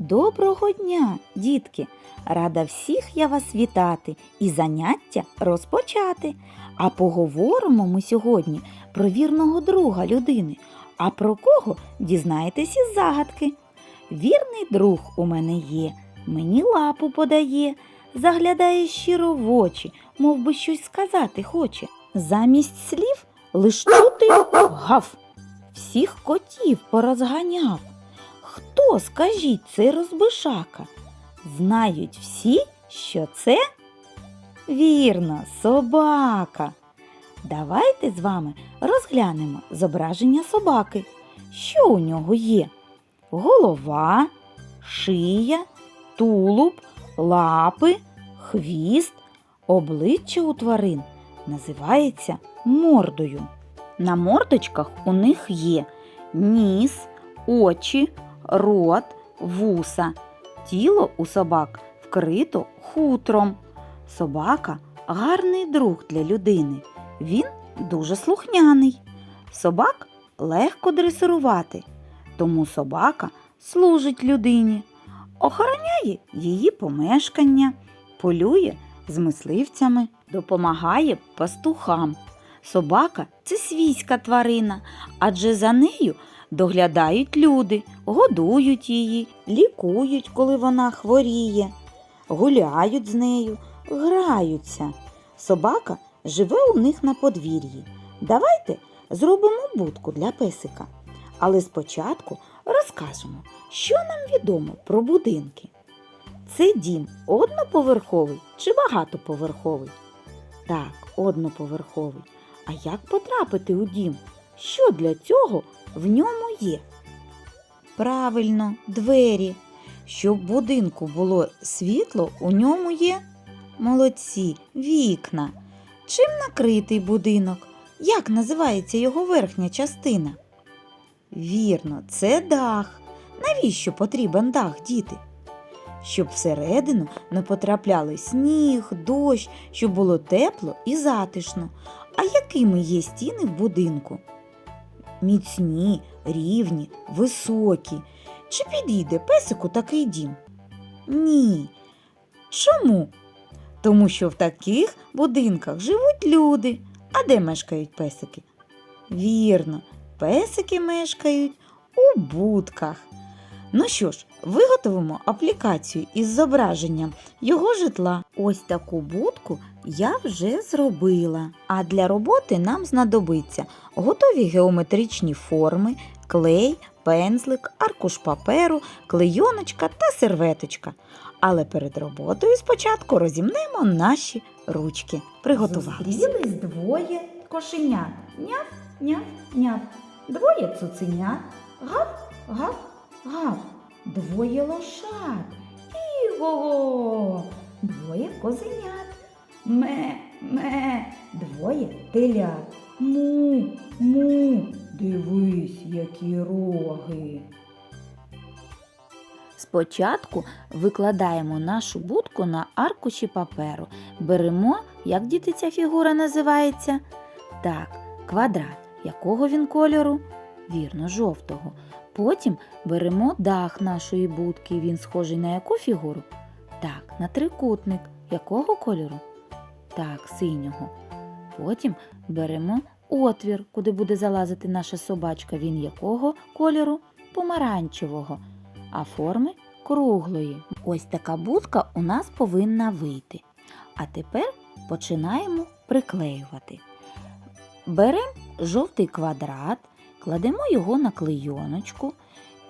Доброго дня, дітки! Рада всіх я вас вітати і заняття розпочати. А поговоримо ми сьогодні про вірного друга людини. А про кого дізнаєтесь із загадки. Вірний друг у мене є, мені лапу подає, заглядає щиро в очі, мов би щось сказати хоче. Замість слів лиш чути гав. Всіх котів порозганяв. Хто, скажіть, цей розбишака? Знають всі, що це? Вірно, собака. Давайте з вами розглянемо зображення собаки. Що у нього є? Голова, шия, тулуб, лапи, хвіст, обличчя у тварин називається мордою. На мордочках у них є ніс, очі, рот, вуса. Тіло у собак вкрито хутром. Собака гарний друг для людини. Він дуже слухняний. Собак легко дресирувати, тому собака служить людині, охороняє її помешкання, полює з мисливцями, допомагає пастухам. Собака це свійська тварина, адже за нею доглядають люди, годують її, лікують, коли вона хворіє, гуляють з нею, граються. Собака живе у них на подвір'ї. Давайте зробимо будку для песика. Але спочатку розкажемо, що нам відомо про будинки. Це дім одноповерховий чи багатоповерховий? Так, одноповерховий. А як потрапити у дім? Що для цього в ньому є? Правильно, двері. Щоб в будинку було світло, у ньому є молодці, вікна. Чим накритий будинок? Як називається його верхня частина? Вірно, це дах. Навіщо потрібен дах, діти? Щоб всередину не потрапляли сніг, дощ, щоб було тепло і затишно. А якими є стіни в будинку? Міцні, рівні, високі. Чи підійде песику такий дім? Ні. Чому? Тому що в таких будинках живуть люди. А де мешкають песики? Вірно, песики мешкають у будках. Ну що ж, виготовимо аплікацію із зображенням його житла. Ось таку будку я вже зробила. А для роботи нам знадобиться готові геометричні форми, клей, пензлик, аркуш паперу, клейоночка та серветочка. Але перед роботою спочатку розімнемо наші ручки. Приготувалися. Зустрілись двоє кошенят. Няв, няв, няв. Двоє цуценят. Гав, гав, гав. Двоє лошад. Іго. Двоє козенят. Ме, ме. Двоє телят. Му, му. Дивись, які роги. Спочатку викладаємо нашу будку на аркуші паперу. Беремо, як діти ця фігура називається? Так, квадрат. Якого він кольору? Вірно, жовтого. Потім беремо дах нашої будки. Він схожий на яку фігуру? Так, на трикутник. Якого кольору? Так, синього. Потім беремо отвір, куди буде залазити наша собачка. Він якого кольору? Помаранчевого. А форми круглої. Ось така будка у нас повинна вийти. А тепер починаємо приклеювати. Беремо жовтий квадрат, кладемо його на клейоночку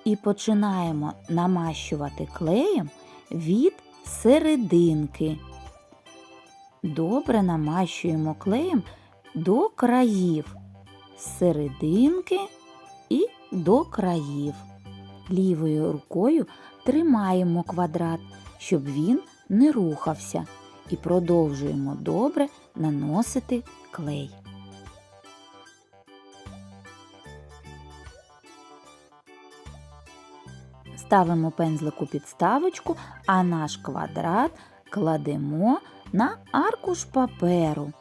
і починаємо намащувати клеєм від серединки. Добре намащуємо клеєм до країв, з серединки і до країв. Лівою рукою тримаємо квадрат, щоб він не рухався, і продовжуємо добре наносити клей. Ставимо пензлик у підставочку, а наш квадрат кладемо на аркуш паперу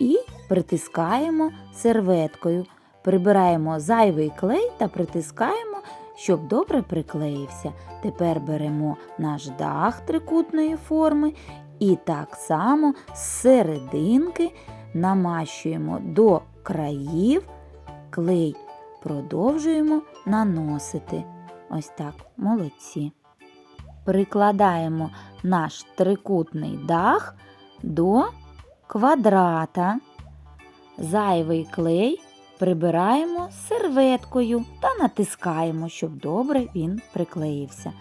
і притискаємо серветкою. Прибираємо зайвий клей та притискаємо щоб добре приклеївся. Тепер беремо наш дах трикутної форми і так само з серединки намащуємо до країв клей. Продовжуємо наносити. Ось так, молодці. Прикладаємо наш трикутний дах до квадрата. Зайвий клей прибираємо серветкою та натискаємо, щоб добре він приклеївся.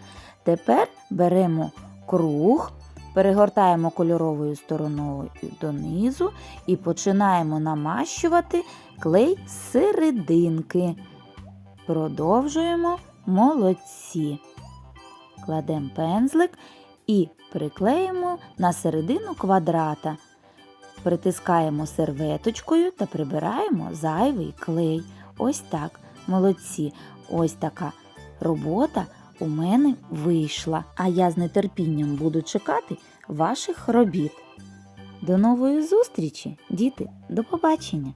Тепер беремо круг, перегортаємо кольоровою стороною донизу і починаємо намащувати клей з серединки. Продовжуємо молодці. Кладемо пензлик і приклеїмо на середину квадрата. Притискаємо серветочкою та прибираємо зайвий клей. Ось так, молодці. Ось така робота у мене вийшла. А я з нетерпінням буду чекати ваших робіт. До нової зустрічі, діти! До побачення!